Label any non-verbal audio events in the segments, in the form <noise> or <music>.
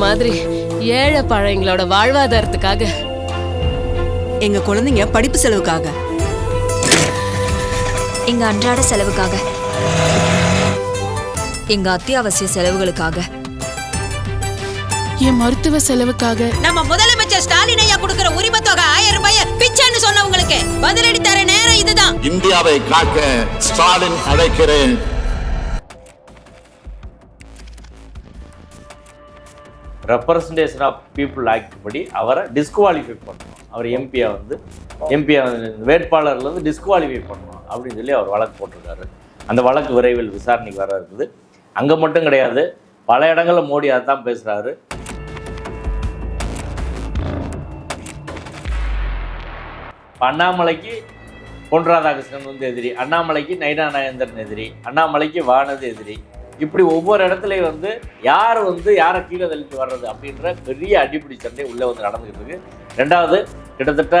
மாதிரி ஏழை பழையங்களோட வாழ்வாதாரத்துக்காக. எங்க குழந்தைங்க படிப்பு செலவுக்காக. எங்க அன்றாட செலவுக்காக. எங்க அத்தியாவசிய செலவுகளுக்காக. என் மருத்துவ செலவுக்காக. நம்ம முதலமைச்சர் ஸ்டாலின் ஐயா கொடுக்கிற உரிமை தொகை ஆயிரம் ரூபாய பிச்சைன்னு சொன்னவங்களுக்கு பதிலடி தர நேரம் இதுதான். இந்தியாவை காக்க ஸ்டாலின் அழைக்கிறேன். ரெப்ரசன்டேஷன் ஆஃப் பீப்புள் ஆக்ட் படி அவரை டிஸ்குவாலிஃபை பண்ணணும் அவர் எம்பியை வந்து எம்பியை வேட்பாளர்லேருந்து டிஸ்குவாலிஃபை பண்ணணும் அப்படின்னு சொல்லி அவர் வழக்கு போட்டிருக்காரு. அந்த வழக்கு விரைவில் விசாரணைக்கு வர இருக்குது. அங்கே மட்டும் கிடையாது பல இடங்களில் மோடி அதை தான் பேசுகிறாரு அண்ணாமலைக்கு பொன் ராதாகிருஷ்ணன் வந்து எதிரி அண்ணாமலைக்கு நைனா நாயந்திரன் எதிரி அண்ணாமலைக்கு வானது எதிரி இப்படி ஒவ்வொரு இடத்துலையும் வந்து யார் வந்து யாரை கீழே தள்ளிட்டு வர்றது அப்படின்ற பெரிய அடிப்படை சண்டை உள்ளே வந்து நடந்துகிட்டு இருக்கு. ரெண்டாவது கிட்டத்தட்ட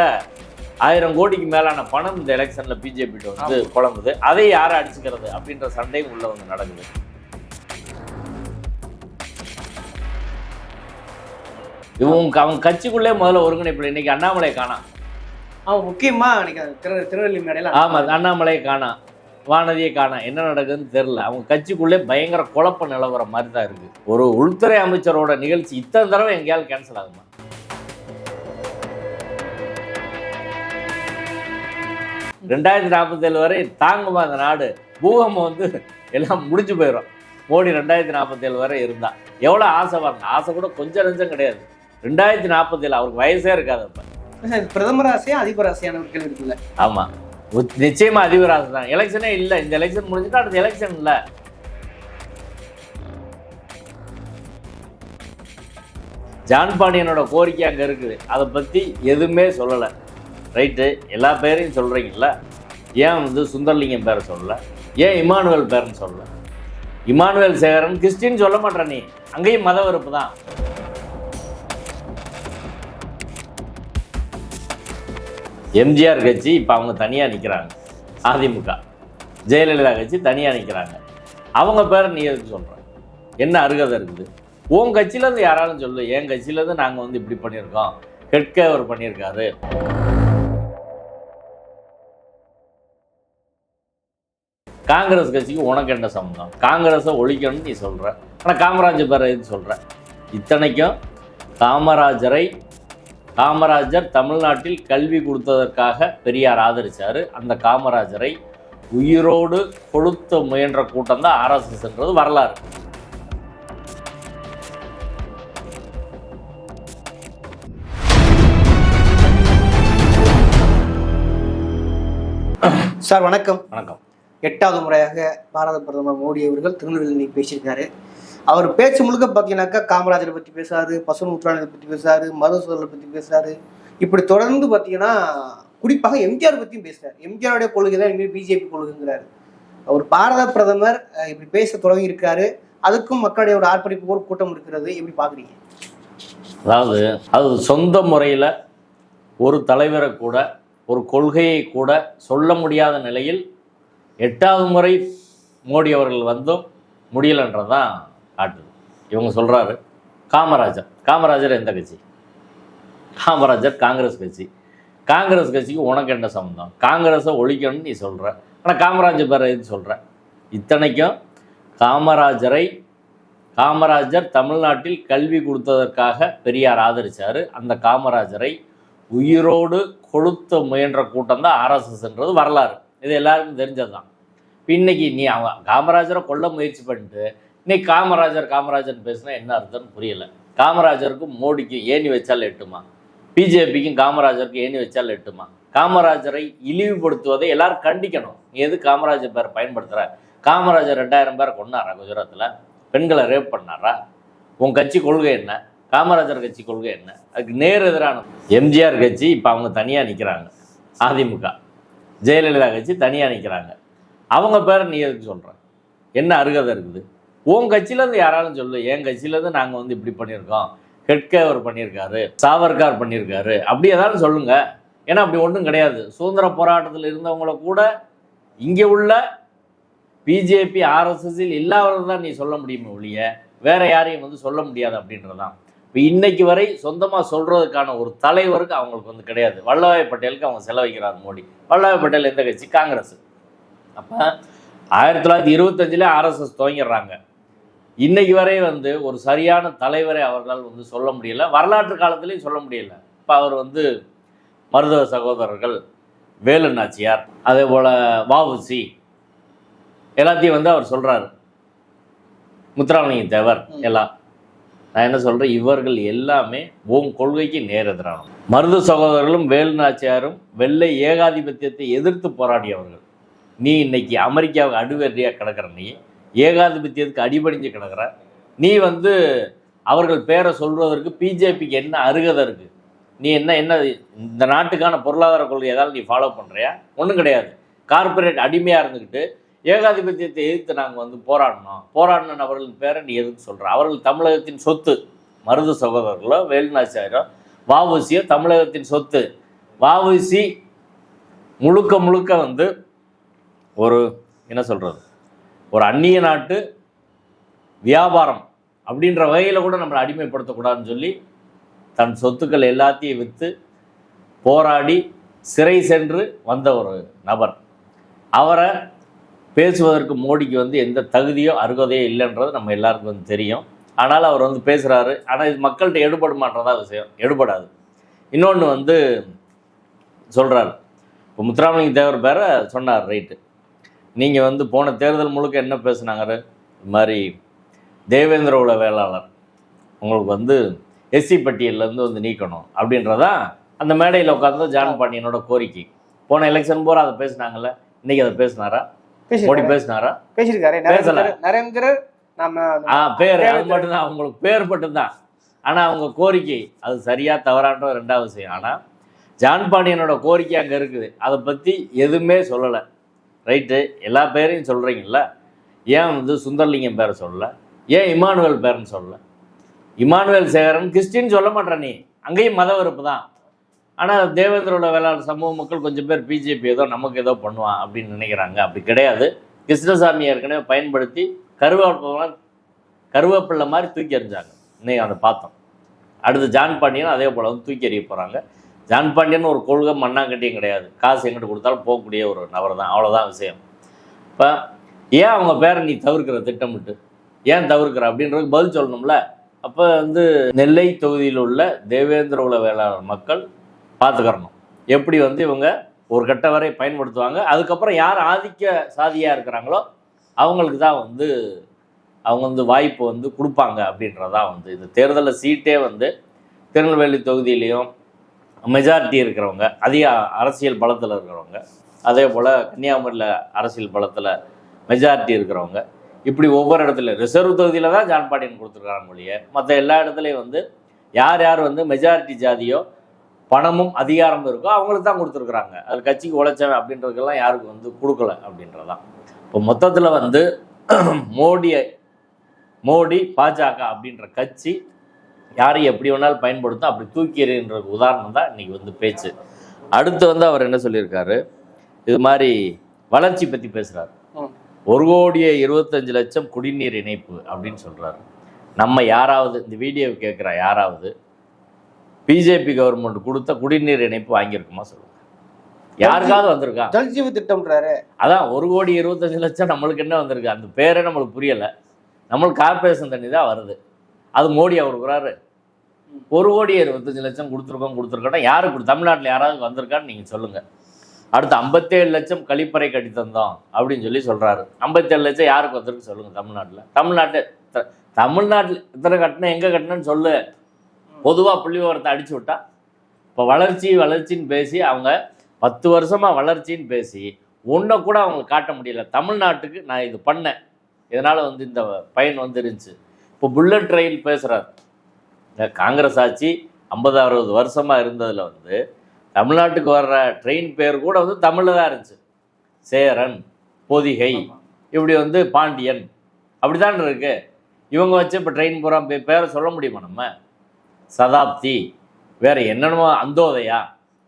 ஆயிரம் கோடிக்கு மேலான பணம் இந்த எலெக்ஷனில் பிஜேபிட்ட வந்து குழம்புது அதை யாரை அடிச்சுக்கிறது அப்படின்ற சண்டையும் உள்ளே வந்து நடக்குது. இவங்க அவங்க கட்சிக்குள்ளே முதல்ல ஒருங்கிணைப்பு இன்னைக்கு அண்ணாமலை காணாம் அவன் முக்கியமா அன்னைக்கு திரு திருநெல்வேலி மேடையில ஆமாம் அண்ணாமலையை காணாம் வானதியை காணாம் என்ன நடக்குதுன்னு தெரில அவங்க கட்சிக்குள்ளே பயங்கர குழப்ப நிலவர மாதிரி தான் இருக்குது ஒரு உள்துறை அமைச்சரோட நிகழ்ச்சி இத்தனை தடவை எங்கேயாவது கேன்சல் ஆகுமா? ரெண்டாயிரத்தி நாற்பத்தேழு வரை தாங்குமா அந்த நாடு? பூகம்பம் வந்து எல்லாம் முடிஞ்சு போயிடும் மோடி ரெண்டாயிரத்தி நாற்பத்தேழு வரை இருந்தா. எவ்வளோ ஆசை பாருங்க. ஆசை கூட கொஞ்சம் நெஞ்சம் கிடையாது. ரெண்டாயிரத்தி நாற்பத்தேழு அவருக்கு வயசே இருக்காது அப்போ. பிரதமர் ஆசையா அதிபர் ஆசையான ஒரு கேள்வி இருக்குல்ல ஆமாம் நிச்சயமா அதிபர் ஆசை தான் எலெக்ஷனே இல்லை. இந்த எலெக்ஷன் முடிஞ்சுட்டு அடுத்த எலெக்ஷன் இல்லை. ஜான் பாண்டியனோட கோரிக்கை அங்கே இருக்குது. அதை பற்றி எதுவுமே சொல்லலை. ரைட்டு எல்லா பேரையும் சொல்கிறீங்கள ஏன் வந்து சுந்தர்லிங்கம் பேரை சொல்லலை? ஏன் இமானுவேல் பேர்னு சொல்லல? இமானுவேல் சேகரன் கிறிஸ்டின் சொல்ல மாட்டேற நீ. அங்கேயும் மத வெறுப்பு தான். எம்ஜிஆர் கட்சி இப்போ அவங்க தனியாக நிற்கிறாங்க அதிமுக. ஜெயலலிதா கட்சி தனியாக நிற்கிறாங்க அவங்க பேரை நீ எதுக்கு சொல்கிற என்ன அருகதை இருக்குது? உன் கட்சியிலேருந்து யாராலும் சொல்லு. என் கட்சியிலேருந்து நாங்கள் வந்து இப்படி பண்ணியிருக்கோம். கெட்க அவர் பண்ணியிருக்காரு. காங்கிரஸ் கட்சிக்கு உனக்கு என்ன சம்மந்தம்? காங்கிரஸை ஒழிக்கணும்னு நீ சொல்கிற ஆனால் காமராஜர் பேரை எதுன்னு சொல்கிற இத்தனைக்கும் காமராஜரை காமராஜர் தமிழ்நாட்டில் கல்வி கொடுத்ததற்காக பெரியார் ஆதரிச்சார். அந்த காமராஜரை உயிரோடு கொளுத்த முயன்ற கூட்டம் தான் ஆர்எஸ்எஸ்ன்றது வரலாறு. சார் வணக்கம். வணக்கம். எட்டாவது முறையாக பாரத பிரதமர் மோடி அவர்கள் திருநெல்வேலி பேசியிருக்காரு. அவர் பேச்சு முழுக்க பார்த்தீங்கன்னாக்கா காமராஜரை பற்றி பேசுறாரு பசு நூற்றாண்டை பற்றி பேசுறாரு மதுசூதலை பற்றி பேசுறாரு. இப்படி தொடர்ந்து பார்த்தீங்கன்னா குறிப்பாக எம்ஜிஆர் பற்றியும் பேசுறாரு. எம்ஜிஆருடைய கொள்கை தான் இனிமேல் பிஜேபி கொள்கைங்கிறாரு. அவர் பாரத பிரதமர் இப்படி பேச தொடங்கி இருக்காரு. அதுக்கும் மக்களுடைய ஒரு ஆர்ப்பரிப்பு ஒரு கூட்டம் இருக்கிறது. எப்படி பார்க்குறீங்க அதாவது அது சொந்த முறையில் ஒரு தலைவரை கூட ஒரு கொள்கையை கூட சொல்ல முடியாத நிலையில் எட்டாவது முறை மோடி அவர்கள் வந்தும் முடியலன்றதான் காட்டுது இவங்க சொல்கிறாரு காமராஜர். காமராஜர் எந்த கட்சி? காமராஜர் காங்கிரஸ் கட்சி. காங்கிரஸ் கட்சிக்கு உனக்கு என்ன சம்மந்தம் காங்கிரஸை ஒழிக்கணும்னு நீ சொல்கிற ஆனால் காமராஜர் பேர் எது சொல்கிற இத்தனைக்கும் காமராஜரை காமராஜர் தமிழ்நாட்டில் கல்வி கொடுத்ததற்காக பெரியார் ஆதரித்தார் அந்த காமராஜரை உயிரோடு கொளுத்த முயன்ற கூட்டம் தான் ஆர்எஸ்எஸ்ன்றது வரலாறு. இது எல்லாருக்கும் தெரிஞ்சது தான் இப்போ இன்னைக்கு நீ அவன் காமராஜரை கொல்ல முயற்சி பண்ணிட்டு இன்னைக்கு காமராஜர் காமராஜர்னு பேசினா என்ன அர்த்தம்னு புரியல. காமராஜருக்கும் மோடிக்கும் ஏணி வச்சால் எட்டுமா? பிஜேபிக்கும் காமராஜருக்கும் ஏணி வச்சால் எட்டுமா? காமராஜரை இழிவுபடுத்துவதை எல்லாரும் கண்டிக்கணும். நீ எது காமராஜர் பேரை பயன்படுத்துகிற காமராஜர் ரெண்டாயிரம் பேர் கொண்டாரா குஜராத்தில் பெண்களை ரேப் பண்ணாரா? உன் கட்சி கொள்கை என்ன? காமராஜர் கட்சி கொள்கை என்ன? அதுக்கு நேர் எதிரான எம்ஜிஆர் கட்சி இப்போ அவங்க தனியாக நிற்கிறாங்க அதிமுக. ஜெயலலிதா கட்சி தனியாக நிற்கிறாங்க அவங்க பேரை நீ எதுக்கு சொல்கிற என்ன அருகதை இருக்குது? உன் கட்சியிலேருந்து யாராலும் சொல்லு என் கட்சியிலேருந்து நாங்கள் வந்து இப்படி பண்ணியிருக்கோம். ஹெட்கேவர் பண்ணியிருக்காரு சாவர்கார் பண்ணியிருக்காரு. அப்படி ஏதாவது சொல்லுங்க. ஏன்னா அப்படி ஒன்றும் கிடையாது. சுதந்திர போராட்டத்தில் இருந்தவங்கள கூட இங்கே உள்ள பிஜேபி ஆர்எஸ்எஸ்ஸில் இல்லாதவர்கள் தான் நீ சொல்ல முடியுமே ஒழிய வேற யாரையும் வந்து சொல்ல முடியாது அப்படின்றதான் இப்போ இன்னைக்கு வரை சொந்தமாக சொல்கிறதுக்கான ஒரு தலைவருக்கு அவங்களுக்கு வந்து கிடையாது. வல்லபாய் பட்டேலுக்கு அவங்க செலவழிக்கிறார் மோடி. வல்லபாய் பட்டேல் எந்த கட்சி? காங்கிரஸ். அப்போ ஆயிரத்தி தொள்ளாயிரத்தி இருபத்தஞ்சில் ஆர்எஸ்எஸ் துவங்கிடுறாங்க. இன்னைக்கு வரை வந்து ஒரு சரியான தலைவரை அவர்களால் வந்து சொல்ல முடியல. வரலாற்று காலத்திலையும் சொல்ல முடியல. இப்போ அவர் வந்து மருதவ சகோதரர்கள் வேலு நாச்சியார் அதே போல் வஉசி எல்லாத்தையும் வந்து அவர் சொல்கிறாரு முத்துராமலிங்க தேவர் எல்லாம் நான் என்ன சொல்கிறேன் இவர்கள் எல்லாமே உன் கொள்கைக்கு நேர் எதிரானவங்க மருது சகோதரர்களும் வேலு நாச்சியாரும் வெள்ளை ஏகாதிபத்தியத்தை எதிர்த்து போராடியவர்கள். நீ இன்னைக்கு அமெரிக்காவுக்கு அடிவரியாக கிடக்கிற நீ? ஏகாதிபத்தியத்துக்கு அடிபடிஞ்சு கிடக்குற. நீ வந்து அவர்கள் பேரை சொல்வதற்கு பிஜேபிக்கு என்ன அருகதை இருக்குது நீ என்ன என்ன இந்த நாட்டுக்கான பொருளாதார கொள்கை ஏதாவது நீ ஃபாலோ பண்ணுறியா ஒன்றும் கிடையாது. கார்ப்பரேட் அடிமையாக இருந்துக்கிட்டு ஏகாதிபத்தியத்தை எதிர்த்து நாங்கள் வந்து போராடினோம் போராடின நபர்களின் பேரை நீ எதுக்கு சொல்கிற அவர்கள் தமிழகத்தின் சொத்து. மருது சகோதரர்களோ வேலுநாச்சியாரோ வாவுசியோ தமிழகத்தின் சொத்து. வாவுசி முழுக்க முழுக்க வந்து ஒரு என்ன சொல்கிறது ஒரு அந்நிய நாட்டு வியாபாரம் அப்படின்ற வகையில் கூட நம்மளை அடிமைப்படுத்தக்கூடாதுன்னு சொல்லி தன் சொத்துக்கள் எல்லாத்தையும் விற்று போராடி சிறை சென்று வந்த ஒரு நபர். அவரை பேசுவதற்கு மோடிக்கு வந்து எந்த தகுதியோ அருகதையோ இல்லைன்றது நம்ம எல்லாருக்கும் வந்து தெரியும். ஆனால் அவர் வந்து பேசுகிறாரு ஆனால் இது மக்கள்கிட்ட எடுபடுமான்றதா விஷயம். எடுபடாது. இன்னொன்று வந்து சொல்கிறாரு இப்போ முத்துராமலிங்க தேவர் பேரை சொன்னார் ரைட்டு நீங்கள் வந்து போன தேர்தல் முழுக்க என்ன பேசுனாங்க இது மாதிரி தேவேந்திர உல வேளாளர் உங்களுக்கு வந்து எஸ்சி பட்டியல்லேருந்து வந்து நீக்கணும் அப்படின்றதான் அந்த மேடையில் உட்காந்து ஜான் பாண்டியனோட கோரிக்கை. போன எலெக்ஷன் போற அதை பேசுனாங்கல்ல? இன்னைக்கு அதை பேசினாரா? மோடி பேசினாரா? பேசியிருக்காரு. பேசல. நரேந்திர நரேந்திர நம்ம ஆ பேர் அது மட்டும்தான். அவங்களுக்கு பேர் மட்டும்தான். ஆனால் அவங்க கோரிக்கை அது சரியா தவறான்ற ரெண்டாவது விஷயம். ஆனால் ஜான் பாண்டியனோட கோரிக்கை அங்கே இருக்குது. அதை பற்றி எதுவுமே சொல்லலை. ரைட்டு? எல்லா பேரையும் சொல்கிறீங்கல்ல ஏன் வந்து சுந்தர்லிங்கம் பேரை சொல்லலை? ஏன் இமானுவேல் பேர்னு சொல்லலை? இமானுவேல் சேகரன் கிறிஸ்டின் சொல்ல மாட்டேற நீ. அங்கேயும் மத வெறுப்பு தான். ஆனால் தேவேந்திரோட வேளாண் சமூக மக்கள் கொஞ்சம் பேர் பிஜேபி ஏதோ நமக்கு ஏதோ பண்ணுவான் அப்படின்னு நினைக்கிறாங்க. அப்படி கிடையாது. கிருஷ்ணசாமி ஏற்கனவே பயன்படுத்தி கருவேப்பிலாம் கருவேப்பிள்ளை மாதிரி தூக்கி எறிஞ்சாங்க. இன்னைக்கு அதை பார்த்தோம். அடுத்து ஜான் பாண்டியன் அதே போல் வந்து தூக்கி எறிய போகிறாங்க ஜான் பாண்டியன் ஒரு கொள்கை மண்ணாங்கட்டியும் கிடையாது. காசு எங்கிட்ட கொடுத்தாலும் போகக்கூடிய ஒரு நபர் தான். அவ்வளோதான் விஷயம். இப்போ ஏன் அவங்க பேரை நீ தவிர்க்கிற திட்டமிட்டு? ஏன் தவிர்க்கிற? அப்படின்றதுக்கு பதில் சொல்லணும்ல? அப்போ வந்து நெல்லை தொகுதியில் உள்ள தேவேந்திர உல வேளாளர் மக்கள் பார்த்துக்கிறணும். எப்படி வந்து இவங்க ஒரு கட்ட வரை பயன்படுத்துவாங்க? அதுக்கப்புறம் யார் ஆதிக்க சாதியாக இருக்கிறாங்களோ அவங்களுக்கு தான் வந்து அவங்க வந்து வாய்ப்பு வந்து கொடுப்பாங்க அப்படின்றதான் வந்து இந்த தேர்தலில் சீட்டே வந்து திருநெல்வேலி தொகுதியிலையும் மெஜாரிட்டி இருக்கிறவங்க அதிக அரசியல் பலத்தில் இருக்கிறவங்க அதே போல் கன்னியாகுமரியில் அரசியல் பலத்தில் மெஜாரிட்டி இருக்கிறவங்க இப்படி ஒவ்வொரு இடத்துல ரிசர்வ் தொகுதியில் தான் ஜான் பாண்டியன் கொடுத்துருக்காங்க ஒழிய மற்ற எல்லா இடத்துலையும் வந்து யார் யார் வந்து மெஜாரிட்டி ஜாதியோ பணமும் அதிகாரமும் இருக்கோ அவங்களுக்கு தான் கொடுத்துருக்குறாங்க. அது கட்சிக்கு உழைச்சவன் அப்படின்றதுக்கெல்லாம் யாருக்கு வந்து கொடுக்கல அப்படின்றதான் இப்போ மொத்தத்தில் வந்து <clears throat> மோடியை மோடி பாஜக அப்படின்ற கட்சி யாரை எப்படி வேணாலும் பயன்படுத்தும் அப்படி தூக்கி எறிகின்ற உதாரணம் தான் இன்னைக்கு வந்து பேச்சு. அடுத்து வந்து அவர் என்ன சொல்லியிருக்காரு? இது மாதிரி வளர்ச்சி பற்றி பேசுகிறார். ஒரு கோடியே இருபத்தஞ்சு லட்சம் குடிநீர் இணைப்பு அப்படின்னு சொல்கிறாரு நம்ம யாராவது இந்த வீடியோ கேட்குற யாராவது பிஜேபி கவர்மெண்ட் கொடுத்த குடிநீர் இணைப்பு வாங்கியிருக்குமா சொல்லுங்க. யாருக்காவது வந்திருக்கா? ஜல்ஜீவ் திட்டம்ன்றாரு. அதான் ஒரு கோடி இருபத்தஞ்சு லட்சம் நம்மளுக்கு என்ன வந்திருக்கு? அந்த பேரே நம்மளுக்கு புரியலை. நம்மளுக்கு கார்பரேஷன் தண்ணி தான் வருது. அது மோடி அவர் கொடுக்குறாரு ஒரு கோடி இருபத்தஞ்சு லட்சம் கொடுத்துருக்கோம் கொடுத்துருக்கோம் யாருக்கு தமிழ்நாட்டில் யாராவது வந்திருக்கான்னு நீங்கள் சொல்லுங்கள் அடுத்து ஐம்பத்தேழு லட்சம் கழிப்பறை கட்டி தந்தோம் அப்படின்னு சொல்லி சொல்கிறாரு ஐம்பத்தேழு லட்சம் யாருக்கு வந்திருக்கு சொல்லுங்கள் தமிழ்நாட்டில். தமிழ்நாட்டு தமிழ்நாட்டில் இத்தனை கட்டணம் எங்கே கட்டினன்னு சொல்லு. பொதுவாக புள்ளி விவரத்தை அடிச்சு விட்டா. இப்போ வளர்ச்சி வளர்ச்சின்னு பேசி அவங்க பத்து வருஷமாக வளர்ச்சின்னு பேசி ஒன்றை கூட அவங்க காட்ட முடியல. தமிழ்நாட்டுக்கு நான் இது பண்ணேன். இதனால் வந்து இந்த பயன் வந்துருந்துச்சு. இப்போ புல்லட் ரயில் பேசுகிறார் இந்த காங்கிரஸ் ஆட்சி ஐம்பது அறுபது வருஷமாக இருந்ததில் வந்து தமிழ்நாட்டுக்கு வர்ற ட்ரெயின் பேர் கூட வந்து தமிழில் தான் இருந்துச்சு. சேரன் பொதிகை இப்படி வந்து பாண்டியன் அப்படிதான் இருக்கு. இவங்க வச்சு இப்போ ட்ரெயின் பூரா பே- பேரை சொல்ல முடியுமா நம்ம? சதாப்தி வேற என்னென்னமோ அந்தோதயா?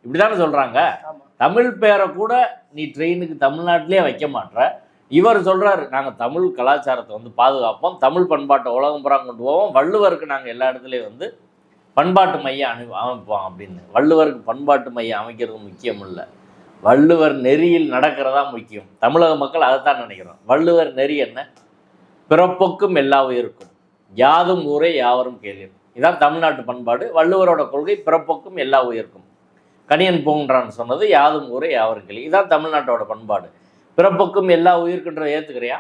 இப்படி தானே சொல்கிறாங்க தமிழ் பேரை கூட நீ ட்ரெயினுக்கு தமிழ்நாட்டிலே வைக்க மாட்ற. இவர் சொல்கிறாரு நாங்கள் தமிழ் கலாச்சாரத்தை வந்து பாதுகாப்போம் தமிழ் பண்பாட்டை உலகம் புறம் கொண்டு போவோம் வள்ளுவருக்கு நாங்கள் எல்லா இடத்துலையும் வந்து பண்பாட்டு மையம் அனு அமைப்போம் அப்படின்னு. வள்ளுவருக்கு பண்பாட்டு மையம் அமைக்கிறது முக்கியம் இல்லை வள்ளுவர் நெறியில் நடக்கிறதா முக்கியம். தமிழக மக்கள் அதைத்தான் நினைக்கிறோம். வள்ளுவர் நெறி என்ன? பிறப்புக்கும் எல்லா உயிருக்கும். யாதும் ஊரே யாவரும் கேள்வி இதுதான் தமிழ்நாட்டு பண்பாடு. வள்ளுவரோட கொள்கை பிறப்புக்கும் எல்லா உயிருக்கும். கணியன் பூங்குன்றான் சொன்னது யாதும் ஊரே யாவரும் கேள்வி இதுதான் தமிழ்நாட்டோட பண்பாடு. பிறப்புக்கும் எல்லா உயிருக்குன்றதை ஏற்றுக்கிறியா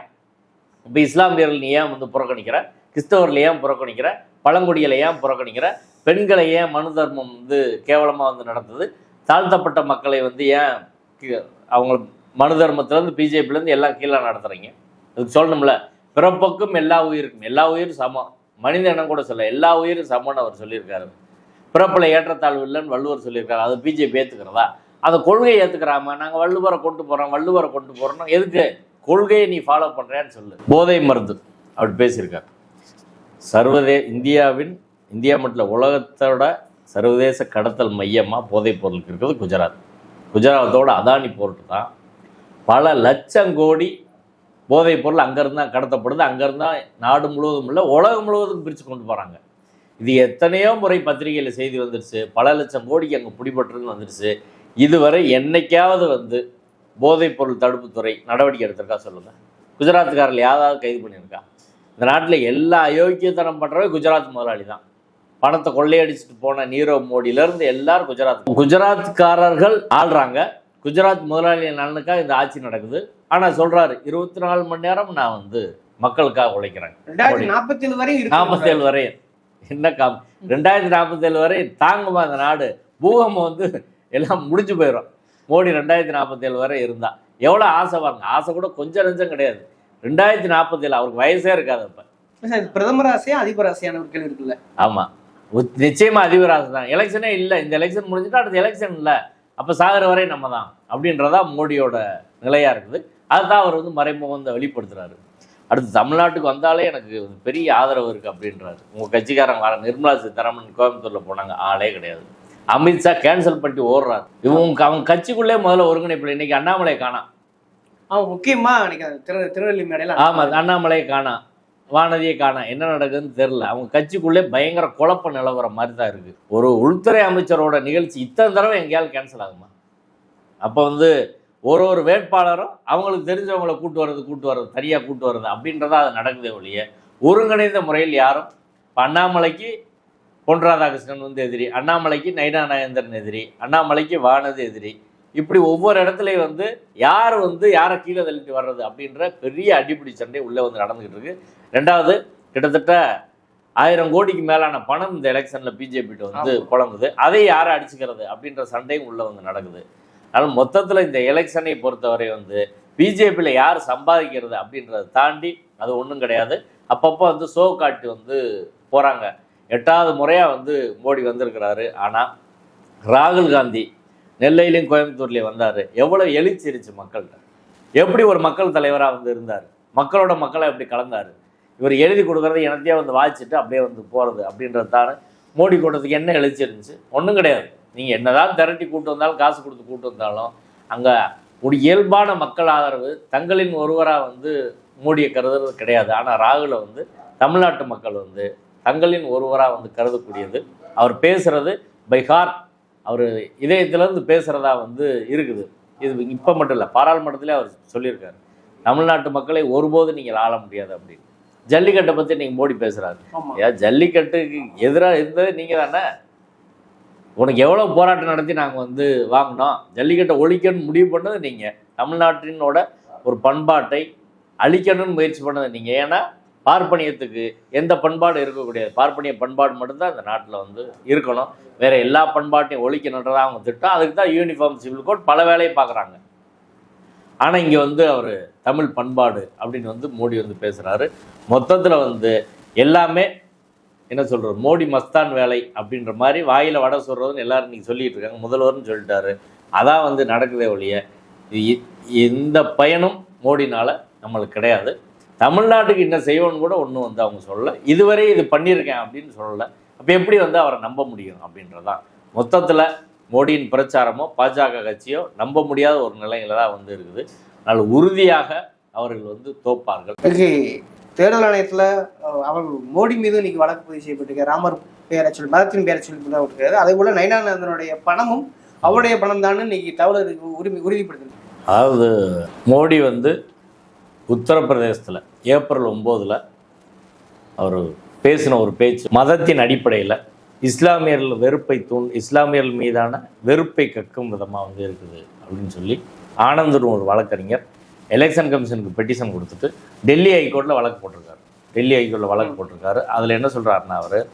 இப்போ இஸ்லாமியர்கள் நீ ஏன் வந்து புறக்கணிக்கிற? கிறிஸ்தவர்கள் ஏன் புறக்கணிக்கிற? பழங்குடிகளை ஏன் புறக்கணிக்கிற? பெண்களை ஏன் மனு தர்மம் வந்து கேவலமாக வந்து நடந்தது தாழ்த்தப்பட்ட மக்களை வந்து ஏன் கீ- அவங்க மனு தர்மத்திலேருந்து பிஜேபிலேருந்து எல்லாம் கீழே நடத்துகிறீங்க இதுக்கு சொல்லணும்ல. பிறப்புக்கும் எல்லா உயிருக்கும். எல்லா உயிரும் சமம். மனித இனம் கூட சொல்ல எல்லா உயிரும் சமம்னு அவர் சொல்லியிருக்காரு. பிறப்பில் ஏற்றத்தாழ்வு இல்லைன்னு வள்ளுவர் சொல்லியிருக்காரு. அது பிஜேபி ஏற்றுக்கிறதா அந்த கொள்கையை ஏற்றுக்கிறாம நாங்கள் வள்ளுவரை கொண்டு போகிறோம் வள்ளுவரை கொண்டு போகிறோம் எதுக்கு? கொள்கையை நீ ஃபாலோ பண்ணுறேன்னு சொல்லு. போதை மருந்து அப்படி பேசியிருக்காரு. சர்வதே இந்தியாவின் இந்தியா மட்டும் உலகத்தோட சர்வதேச கடத்தல் மையமாக போதைப் பொருளுக்கு இருக்கிறது குஜராத். குஜராத்தோட அதானி போர்ட்டு தான். பல லட்சம் கோடி போதைப் பொருள் அங்கேருந்து தான் கடத்தப்படுது அங்கேருந்து தான் நாடு முழுவதும் இல்லை உலகம் முழுவதும் பிரித்து கொண்டு போகிறாங்க இது எத்தனையோ முறை பத்திரிகையில் செய்தி வந்துருச்சு. பல லட்சம் கோடிக்கு அங்கே பிடிபட்டுருன்னு வந்துருச்சு. இதுவரை என்னைக்காவது வந்து போதைப் பொருள் தடுப்புத்துறை நடவடிக்கை எடுத்திருக்கா சொல்லுங்கள் குஜராத்துக்காரில் யாராவது கைது பண்ணியிருக்கா? இந்த நாட்டில் எல்லா அயோக்கியத்தனம் பண்ணுறவே குஜராத் முதலாளி தான். பணத்தை கொள்ளையடிச்சிட்டு போன நீரவ் மோடியிலேருந்து எல்லாரும் குஜராத். குஜராத்காரர்கள் ஆள்றாங்க. குஜராத் முதலாளி நலனுக்காக இந்த ஆட்சி நடக்குது. ஆனால் சொல்கிறாரு இருபத்தி நாலு மணி நேரம் நான் வந்து மக்களுக்காக உழைக்கிறேன். ரெண்டாயிரத்தி நாற்பத்தி ஏழு வரையும் நாற்பத்தேழு வரை என்ன காம்? ரெண்டாயிரத்தி நாற்பத்தேழு வரை தாங்குமா அந்த நாடு? பூகம்பம் வந்து எல்லாம் முடிஞ்சு போயிடும் மோடி ரெண்டாயிரத்தி நாற்பத்தேழு வரை இருந்தா. எவ்வளோ ஆசை பாருங்க. ஆசை கூட கொஞ்சம் நெஞ்சம் கிடையாது. ரெண்டாயிரத்தி நாற்பத்தேழு அவருக்கு வயசே இருக்காது அப்போ. பிரதமர் ஆசையா அதிபர் ஆசையான ஒரு கேள்வி இருக்குல்ல? ஆமாம் நிச்சயமா அதிபர் ஆசை தான். எலெக்ஷனே இல்லை. இந்த எலெக்ஷன் முடிஞ்சுட்டா அடுத்த எலெக்ஷன் இல்லை. அப்போ சாகர வரை நம்ம தான். அப்படின்றதா மோடியோட நிலையாக இருக்குது. அதுதான் அவர் வந்து மறைமுகம் வந்து வெளிப்படுத்துறாரு. அடுத்து தமிழ்நாட்டுக்கு வந்தாலே எனக்கு பெரிய ஆதரவு இருக்குது அப்படின்றாரு. உங்கள் கட்சிக்காரங்க வர நிர்மலா சீதாராமன் கோயம்புத்தூரில் போனாங்க. ஆளே கிடையாது. அமித்ஷா கேன்சல் பண்ணிட்டு ஓடுறாரு இவங்க அவங்க கட்சிக்குள்ளே முதல்ல ஒருங்கிணைப்பில் இன்னைக்கு அண்ணாமலை காணாம் அவன் முக்கியமா அன்னைக்கு திருநெல்வேலி மேடையில ஆமாம் அண்ணாமலையை காணாம் வானதியை காணாம் என்ன நடக்குதுன்னு தெரில அவங்க கட்சிக்குள்ளே பயங்கர குழப்ப நிலவர மாதிரி தான் இருக்குது ஒரு உள்துறை அமைச்சரோட நிகழ்ச்சி இத்தனை தடவை எங்கேயாவது கேன்சல் ஆகுமா? அப்போ வந்து ஒரு ஒரு வேட்பாளரும் அவங்களுக்கு தெரிஞ்சவங்களை கூட்டு வர்றது கூட்டு வர்றது தனியாக கூட்டு வர்றது அப்படின்றதா அது நடக்குதே ஒழிய ஒருங்கிணைந்த முறையில் யாரும் இப்போ அண்ணாமலைக்கு பொன் ராதாகிருஷ்ணன் வந்து எதிரி அண்ணாமலைக்கு நைனா நாயந்திரன் எதிரி அண்ணாமலைக்கு வானதி எதிரி. இப்படி ஒவ்வொரு இடத்துலையும் வந்து யார் வந்து யாரை கீழே தள்ளிட்டு வர்றது அப்படின்ற பெரிய அடிப்படை சண்டை உள்ளே வந்து நடந்துக்கிட்டு இருக்கு. ரெண்டாவது கிட்டத்தட்ட ஆயிரம் கோடிக்கு மேலான பணம் இந்த எலெக்ஷனில் பிஜேபிட்ட வந்து புலங்குது அதை யாரை அடிச்சுக்கிறது அப்படின்ற சண்டையும் உள்ளே வந்து நடக்குது. அதனால் மொத்தத்தில் இந்த எலெக்ஷனை பொறுத்தவரை வந்து பிஜேபியில் யார் சம்பாதிக்கிறது அப்படின்றத தாண்டி அது ஒன்றும் கிடையாது. அப்பப்போ வந்து ஷோ காட்டி வந்து போகிறாங்க எட்டாவது முறையாக வந்து மோடி வந்திருக்கிறாரு. ஆனால் ராகுல் காந்தி நெல்லையிலையும் கோயம்புத்தூர்லேயும் வந்தார். எவ்வளோ எழுச்சிருச்சு மக்கள்கிட்ட. எப்படி ஒரு மக்கள் தலைவராக வந்து இருந்தார்? மக்களோட மக்களை எப்படி கலந்தார்? இவர் எழுதி கொடுக்குறத எனத்தையே வந்து வாசிச்சுட்டு அப்படியே வந்து போகிறது அப்படின்றது தானே மோடி கூட்டத்துக்கு என்ன எழுச்சி இருந்துச்சு? ஒன்றும் கிடையாது. நீங்கள் என்னதான் திரட்டி கூட்டு வந்தாலும் காசு கொடுத்து கூட்டு வந்தாலும் அங்கே ஒரு இயல்பான மக்கள் ஆதரவு தங்களின் ஒருவராக வந்து மோடியை கருதுறது கிடையாது. ஆனால் ராகுலை வந்து தமிழ்நாட்டு மக்கள் வந்து தங்களின் ஒருவராக வந்து கருதக்கூடியது. அவர் பேசுறது பை ஹார்ட் அவர் இதயத்திலேருந்து பேசுகிறதா வந்து இருக்குது. இது இப்போ மட்டும் இல்லை பாராளுமன்றத்திலே அவர் சொல்லியிருக்காரு. தமிழ்நாட்டு மக்களை ஒருபோதும் நீங்கள் ஆள முடியாது அப்படின்னு. ஜல்லிக்கட்டை பற்றி நீங்கள் மோடி பேசுகிறாரு ஏன் ஜல்லிக்கட்டுக்கு எதிராக இருந்தது நீங்கள் தானே? உனக்கு எவ்வளோ போராட்டம் நடத்தி நாங்கள் வந்து வாங்கினோம். ஜல்லிக்கட்டை ஒழிக்கணும்னு முடிவு பண்ணது நீங்கள் தமிழ்நாட்டினோட ஒரு பண்பாட்டை அழிக்கணும்னு முயற்சி பண்ணது நீங்கள் ஏன்னா பார்ப்பனியத்துக்கு எந்த பண்பாடு இருக்கக்கூடியது பார்ப்பனிய பண்பாடு மட்டும்தான் இந்த நாட்டில் வந்து இருக்கணும். வேறு எல்லா பண்பாட்டையும் ஒழிக்கணுன்றதா அவங்க திட்டம். அதுக்கு தான் யூனிஃபார்ம் சிவில் கோட் பல வேலையை பார்க்குறாங்க. ஆனால் இங்கே வந்து அவர் தமிழ் பண்பாடு அப்படின்னு வந்து மோடி வந்து பேசுகிறாரு மொத்தத்தில் வந்து எல்லாமே என்ன சொல்கிறது மோடி மஸ்தான் வேலை அப்படின்ற மாதிரி வாயில் வடை சொல்கிறதுன்னு எல்லோரும் இன்றைக்கி சொல்லிகிட்டு இருக்காங்க. முதல்வர்னு சொல்லிட்டாரு. அதான் வந்து நடக்குதே ஒழிய இ- இந்த பயனும் மோடினால் நம்மளுக்கு கிடையாது. தமிழ்நாட்டுக்கு என்ன செய்வோன்னு கூட ஒன்றும் வந்து அவங்க சொல்லலை. இதுவரை இது பண்ணியிருக்கேன் அப்படின்னு சொல்லலை. அப்போ எப்படி வந்து அவரை நம்ப முடியும் அப்படின்றதான் மொத்தத்தில் மோடியின் பிரச்சாரமோ பாஜக கட்சியோ நம்ப முடியாத ஒரு நிலையில தான் வந்து இருக்குது. அதனால் உறுதியாக அவர்கள் வந்து தோப்பார்கள். தேர்தல் ஆணையத்துல அவர் மோடி மீது இன்னைக்கு வழக்கு பதிவு செய்யப்பட்டிருக்கு. ராமர் பெயரை சொல்லி மதத்தின் பெயரை சொல்லி தான் விட்டுருக்காரு. அதே போல நயனானந்தனுடைய பணமும் அவருடைய பணம் தான் இன்னைக்கு தவறு உரிமை உறுதிப்படுத்துது. அதாவது மோடி வந்து உத்தரப்பிரதேசத்தில் ஏப்ரல் ஒம்போதில் அவர் பேசின ஒரு பேச்சு மதத்தின் அடிப்படையில் இஸ்லாமியர்கள் வெறுப்பை தூண் இஸ்லாமியர்கள் மீதான வெறுப்பை கக்கும் விதமாக வந்து இருக்குது அப்படின்னு சொல்லி ஆனந்தரும் ஒரு வழக்கறிஞர் எலெக்ஷன் கமிஷனுக்கு பெட்டிஷன் கொடுத்துட்டு டெல்லி ஹைகோர்ட்டில் வழக்கு போட்டிருக்காரு. டெல்லி ஹைகோர்ட்டில் வழக்கு போட்டிருக்காரு. அதில் என்ன சொல்கிறாருன்னா அவர்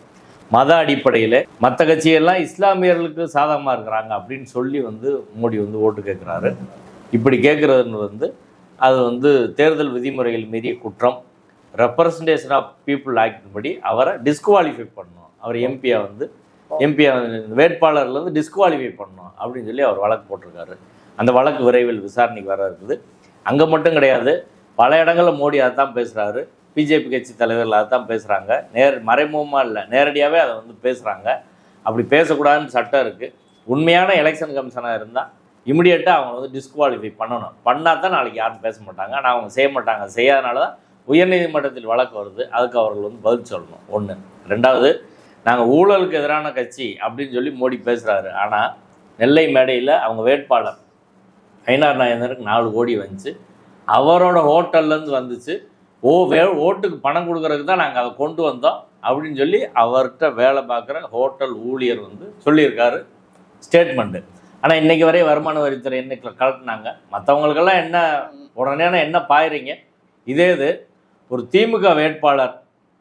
மத அடிப்படையில் மற்ற கட்சியெல்லாம் இஸ்லாமியர்களுக்கு சாதகமாக இருக்கிறாங்க அப்படின்னு சொல்லி வந்து மோடி வந்து ஓட்டு கேட்குறாரு இப்படி கேட்குறதுன்னு வந்து அது வந்து தேர்தல் விதிமுறைகள் மீறிய குற்றம். ரெப்ரசன்டேஷன் ஆஃப் பீப்புள் ஆக்ட் படி அவரை டிஸ்குவாலிஃபை பண்ணணும். அவர் எம்பியை வந்து எம்பியை வேட்பாளர்லேருந்து டிஸ்குவாலிஃபை பண்ணணும் அப்படின்னு சொல்லி அவர் வழக்கு போட்டிருக்காரு. அந்த வழக்கு விரைவில் விசாரணைக்கு வர இருக்குது. அங்கே மட்டும் கிடையாது. பல இடங்களில் மோடி அதை தான் பேசுகிறாரு பிஜேபி கட்சி தலைவர்கள் அதை தான் பேசுகிறாங்க நேர் மறைமுகமாக இல்லை. நேரடியாகவே அதை வந்து பேசுகிறாங்க அப்படி பேசக்கூடாதுன்னு சட்டம் இருக்குது உண்மையான எலெக்ஷன் கமிஷனாக இருந்தால் இமிடியேட்டாக அவங்க வந்து டிஸ்குவாலிஃபை பண்ணணும். பண்ணால் தான் நாளைக்கு யாரும் பேச மாட்டாங்க. ஆனால் அவங்க செய்ய மாட்டாங்க. செய்யாதனால தான் உயர்நீதிமன்றத்தில் வழக்கு வருது. அதுக்கு அவர்கள் வந்து பதில் சொல்லணும். ஒன்று ரெண்டாவது நாங்கள் ஊழலுக்கு எதிரான கட்சி அப்படின்னு சொல்லி மோடி பேசுகிறாரு ஆனால் நெல்லை மேடையில் அவங்க வேட்பாளர் ஐநார் நாயந்தருக்கு நாலு கோடி வந்துச்சு. அவரோட ஹோட்டல்லேருந்து வந்துச்சு. ஓ வே ஓட்டுக்கு பணம் கொடுக்குறதுக்கு தான் நாங்கள் அதை கொண்டு வந்தோம் அப்படின்னு சொல்லி அவர்கிட்ட வேலை பார்க்குற ஹோட்டல் ஊழியர் வந்து சொல்லியிருக்காரு. ஸ்டேட்மெண்ட்டு. ஆனால் இன்னைக்கு வரை வருமான வரித்துறை என்ன கலட்டினாங்க மற்றவங்களுக்கெல்லாம் என்ன உடனே என்ன பாயிறீங்க? இதே இது ஒரு திமுக வேட்பாளர்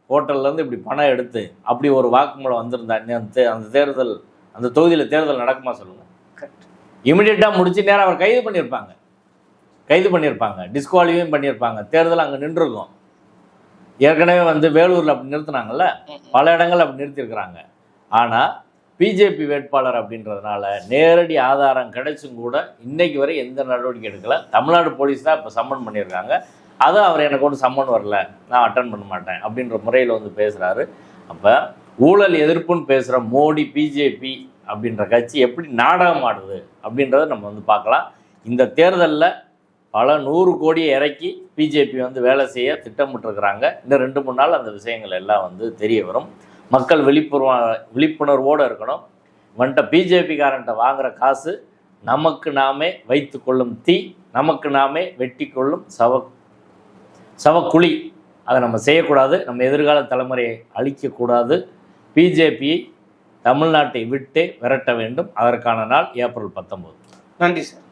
ஹோட்டல்லேருந்து இப்படி பணம் எடுத்து அப்படி ஒரு வாக்குமூலம் வந்திருந்தா அந்த தேர்தல் அந்த தொகுதியில் தேர்தல் நடக்குமா சொல்லுங்கள் இமிடியேட்டாக முடிச்சு நேரம் அவர் கைது பண்ணியிருப்பாங்க. கைது பண்ணியிருப்பாங்க. டிஸ்குவாலிஃபையும் பண்ணியிருப்பாங்க. தேர்தல் அங்கே நின்றுருக்கும். ஏற்கனவே வந்து வேலூரில் அப்படி நிறுத்துனாங்கல்ல? பல இடங்கள் அப்படி நிறுத்தியிருக்கிறாங்க. ஆனால் பிஜேபி வேட்பாளர் அப்படின்றதுனால நேரடி ஆதாரம் கிடைச்சும் கூட இன்னைக்கு வரை எந்த நடவடிக்கை எடுக்கல. தமிழ்நாடு போலீஸ் தான் இப்போ சம்மன் பண்ணியிருக்காங்க. அதுவும் அவர் எனக்கு ஒன்றும் சம்மன் வரல. நான் அட்டன் பண்ண மாட்டேன் அப்படின்ற முறையில் வந்து பேசுகிறாரு அப்போ ஊழல் எதிர்ப்புன்னு பேசுகிற மோடி பிஜேபி அப்படின்ற கட்சி எப்படி நாடகம் ஆடுது அப்படின்றத நம்ம வந்து பார்க்கலாம். இந்த தேர்தலில் பல நூறு கோடியை இறக்கி பிஜேபி வந்து வேலை செய்ய திட்டமிட்டுருக்கிறாங்க. இன்னும் ரெண்டு மூணு நாள் அந்த விஷயங்கள் எல்லாம் வந்து தெரிய வரும். மக்கள் விழிப்புணர்வ விழிப்புணர்வோடு இருக்கணும். வந்துட்ட பிஜேபிக்காரன்ட்ட வாங்குகிற காசு நமக்கு நாமே வைத்து கொள்ளும் தீ நமக்கு நாமே வெட்டி கொள்ளும் சவ சவக்குழி. அதை நம்ம செய்யக்கூடாது. நம்ம எதிர்கால தலைமுறையை அழிக்கக்கூடாது. பிஜேபியை தமிழ்நாட்டை விட்டு விரட்ட வேண்டும். அதற்கான நாள் ஏப்ரல் பத்தொம்போது நன்றி சார்.